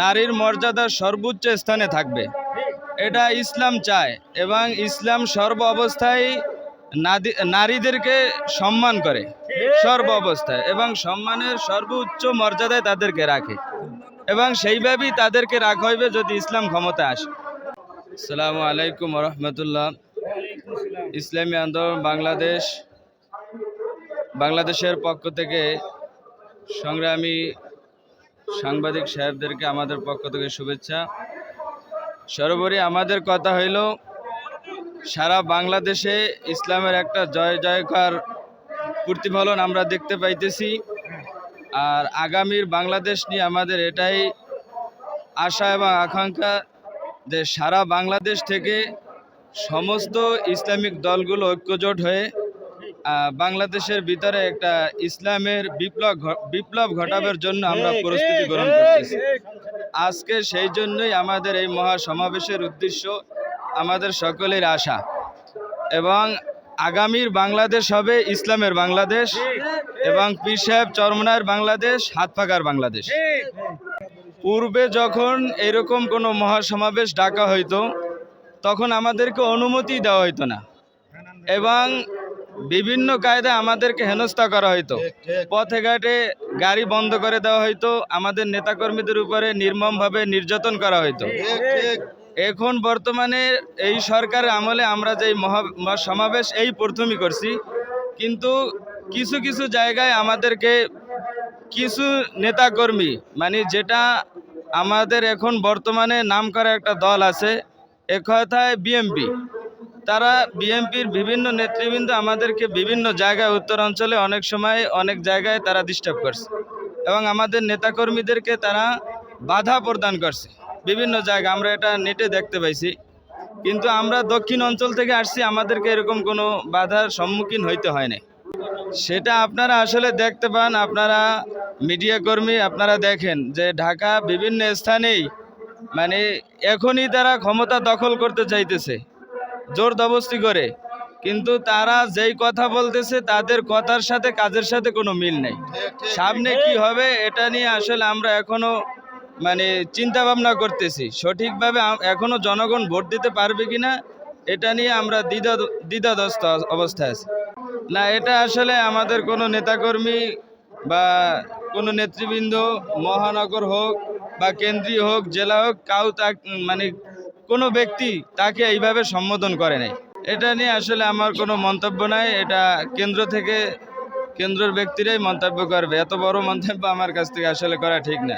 নারীর মর্যাদা সর্বোচ্চ স্থানে থাকবে। এটা ইসলাম চায় এবং ইসলাম সর্ব অবস্থায় নারীদেরকে সম্মান করে। সর্ব অবস্থায় এবং সম্মানের সর্বোচ্চ মর্যাদায় তাদেরকে রাখে এবং সেইভাবেই তাদেরকে রাখা হইবে যদি ইসলাম ক্ষমতা আসে। আসসালামু আলাইকুম রহমতুল্লাহ ইসলামী আন্দোলন বাংলাদেশ, বাংলাদেশের পক্ষ থেকে সংগ্রামী সাংবাদিক সাহেবদেরকে আমাদের পক্ষ থেকে শুভেচ্ছা। সর্বোপরি আমাদের কথা হইল, সারা বাংলাদেশে ইসলামের একটা জয় জয়কার প্রতিফলন আমরা দেখতে পাইতেছি। আর আগামীর বাংলাদেশ নিয়ে আমাদের এটাই আশা এবং আকাঙ্ক্ষা যে সারা বাংলাদেশ থেকে সমস্ত ইসলামিক দলগুলো ঐক্যজোট হয়ে বাংলাদেশের ভিতরে একটা ইসলামের বিপ্লব বিপ্লব ঘটাবার জন্য আমরা প্রস্তুতি গ্রহণ করতেছি। আজকে সেই জন্যই আমাদের এই মহা সমাবেশের উদ্দেশ্য আমাদের সকলের আশা। এবং আগামীর বাংলাদেশ হবে ইসলামের বাংলাদেশ এবং পীর চরমনার বাংলাদেশ, হাত পাকার বাংলাদেশ। পূর্বে যখন এরকম কোনো মহাসমাবেশ ডাকা হইতো, তখন আমাদেরকে অনুমতি দেওয়া হইতো না। এবং বিভিন্ন কায়দায় আমাদেরকে হেনস্থা করা হইতো। পথে ঘাটে গাড়ি বন্ধ করে দেওয়া হইতো আমাদের নেতাকর্মীদের উপরে নির্মমভাবে নির্যাতন করা হইতো। এখন বর্তমানে এই সরকারের আমলে আমরা যে মহা মহা সমাবেশ এই প্রথমই করছি। কিন্তু কিছু কিছু জায়গায় আমাদেরকে কিছু নেতাকর্মী মানে যেটা আমাদের এখন বর্তমানে নাম করা একটা দল আছে এক কথায় বিএমপি। তারা বিএনপির বিভিন্ন নেতৃবৃন্দ আমাদেরকে বিভিন্ন জায়গায় উত্তরাঞ্চলে অনেক সময় অনেক জায়গায় তারা ডিস্টার্ব করছে। এবং আমাদের নেতাকর্মীদেরকে তারা বাধা প্রদান করছে বিভিন্ন জায়গা আমরা এটা নেটে দেখতে পাইছি। কিন্তু আমরা দক্ষিণ অঞ্চল থেকে আসছি, আমাদেরকে এরকম কোনো বাধার সম্মুখীন হইতে হয় না সেটা আপনারা আসলে দেখতে পান, আপনারা মিডিয়া কর্মী আপনারা দেখেন যে ঢাকা বিভিন্ন স্থানেই মানে এখনই তারা ক্ষমতা দখল করতে চাইতেছে। জোর দবস্তি করে। কিন্তু তারা যেই কথা বলতেছে, তাদের কথার সাথে, কাজের সাথে কোনো মিল নেই। সামনে কি হবে, এটা নিয়ে আসলে আমরা এখনও মানে চিন্তা ভাবনা করতেছি। সঠিকভাবে এখনও জনগণ ভোট দিতে পারবে কিনা, এটা নিয়ে আমরা দ্বিধা দ্বিধাদস্ত অবস্থায় আছি। না, এটা আসলে আমাদের কোনো নেতাকর্মী বা কোনো নেতৃবৃন্দ, মহানগর হোক বা কেন্দ্রীয় হোক, জেলা হোক, কাউ তা মানে কোনো ব্যক্তি তাকে এইভাবে সম্বোধন করে নাই। এটা নিয়ে আসলে আমার কোনো মন্তব্য নাই। এটা কেন্দ্র থেকে, কেন্দ্রের ব্যক্তিরাই মন্তব্য করবে। এত বড় মন্তব্য আমার কাছ থেকে আসলে করা ঠিক না।